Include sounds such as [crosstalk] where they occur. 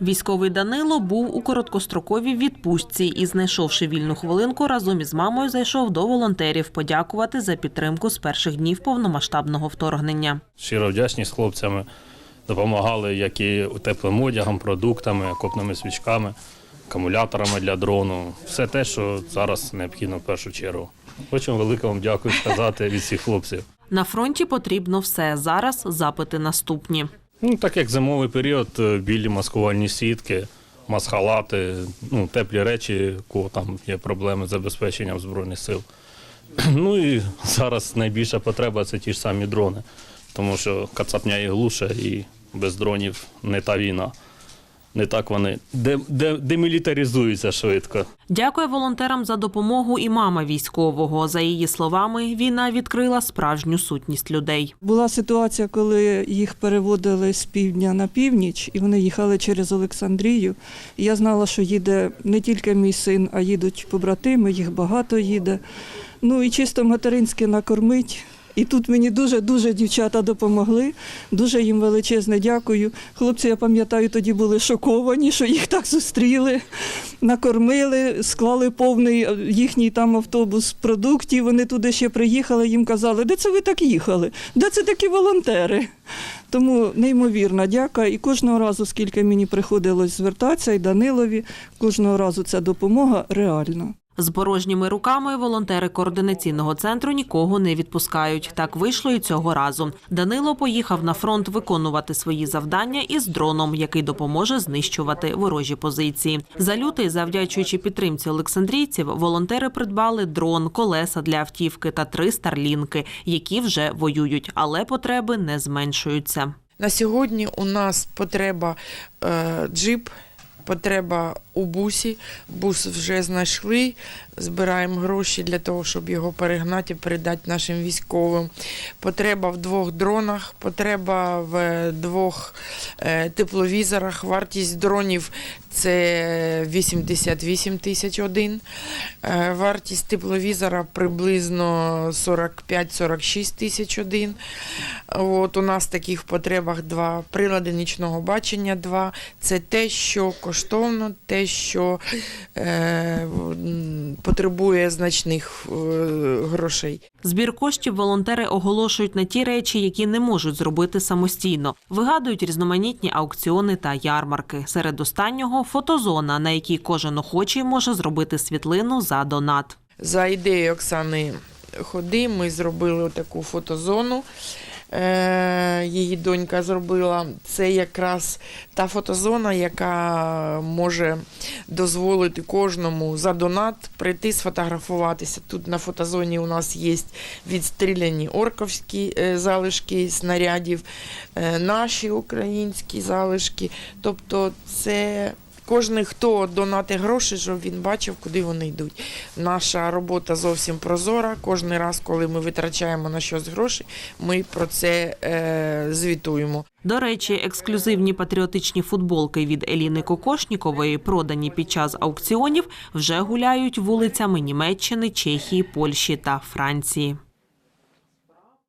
Військовий Данило був у короткостроковій відпустці і, знайшовши вільну хвилинку, разом із мамою зайшов до волонтерів подякувати за підтримку з перших днів повномасштабного вторгнення. Щиро вдячні з хлопцями. Допомагали як і теплим одягом, продуктами, окопними свічками, акумуляторами для дрону. Все те, що зараз необхідно в першу чергу. Хочу велике вам дякую сказати від всіх хлопців. На фронті потрібно все. Зараз запити наступні. Ну, так як зимовий період, е, білі маскувальні сітки, масхалати, ну, теплі речі, кого там є проблеми з забезпеченням Збройних сил. [clears throat] Ну і зараз найбільша потреба це ті ж самі дрони, тому що кацапня і глуше, і без дронів не та війна. Не так вони де, де, демілітаризуються швидко. Дякує волонтерам за допомогу і мама військового. За її словами, війна відкрила справжню сутність людей. Була ситуація, коли їх переводили з півдня на північ, і вони їхали через Олександрію. І я знала, що їде не тільки мій син, а їдуть побратими, їх багато їде. Ну і чисто материнське накормить. І тут мені дуже-дуже дівчата допомогли. Дуже їм величезне дякую. Хлопці, я пам'ятаю, тоді були шоковані, що їх так зустріли, накормили, склали повний е, їхній там автобус продуктів. Вони туди ще приїхали, їм казали, де це ви так їхали? Де це такі волонтери? Тому неймовірна дяка. І кожного разу, скільки мені приходилось звертатися, і Данилові, кожного разу ця допомога реальна. З порожніми руками волонтери координаційного центру нікого не відпускають. Так вийшло і цього разу. Данило поїхав на фронт виконувати свої завдання із дроном, який допоможе знищувати ворожі позиції. За лютий, завдячуючи підтримці олександрійців, волонтери придбали дрон, колеса для автівки та три старлінки, які вже воюють, але потреби не зменшуються. На сьогодні у нас потреба е, джип, потреба у бусі. Бус вже знайшли. Збираємо гроші для того, щоб його перегнати і передати нашим військовим. Потреба в двох дронах, потреба в двох е, тепловізорах. Вартість дронів це 88 тисяч один. Е, Вартість тепловізора приблизно 45-46 тисяч один. От у нас таких потребах два прилади нічного бачення. Два це те, що коштовно, те, що е, потребує значних е, грошей. Збір коштів волонтери оголошують на ті речі, які не можуть зробити самостійно. Вигадують різноманітні аукціони та ярмарки. Серед останнього фотозона, на якій кожен охочий може зробити світлину за донат. За ідеєю Оксани Ходи ми зробили таку фотозону. Е, Її донька зробила. Це якраз та фотозона, яка може дозволити кожному за донат прийти сфотографуватися. Тут на фотозоні у нас є відстріляні орковські е, залишки снарядів, е, наші українські залишки. Тобто це Кожен, хто донатить гроші, щоб він бачив, куди вони йдуть. Наша робота зовсім прозора. Кожен раз, коли ми витрачаємо на щось гроші, ми про це е, звітуємо. До речі, ексклюзивні патріотичні футболки від Еліни Кокошнікової, продані під час аукціонів, вже гуляють вулицями Німеччини, Чехії, Польщі та Франції.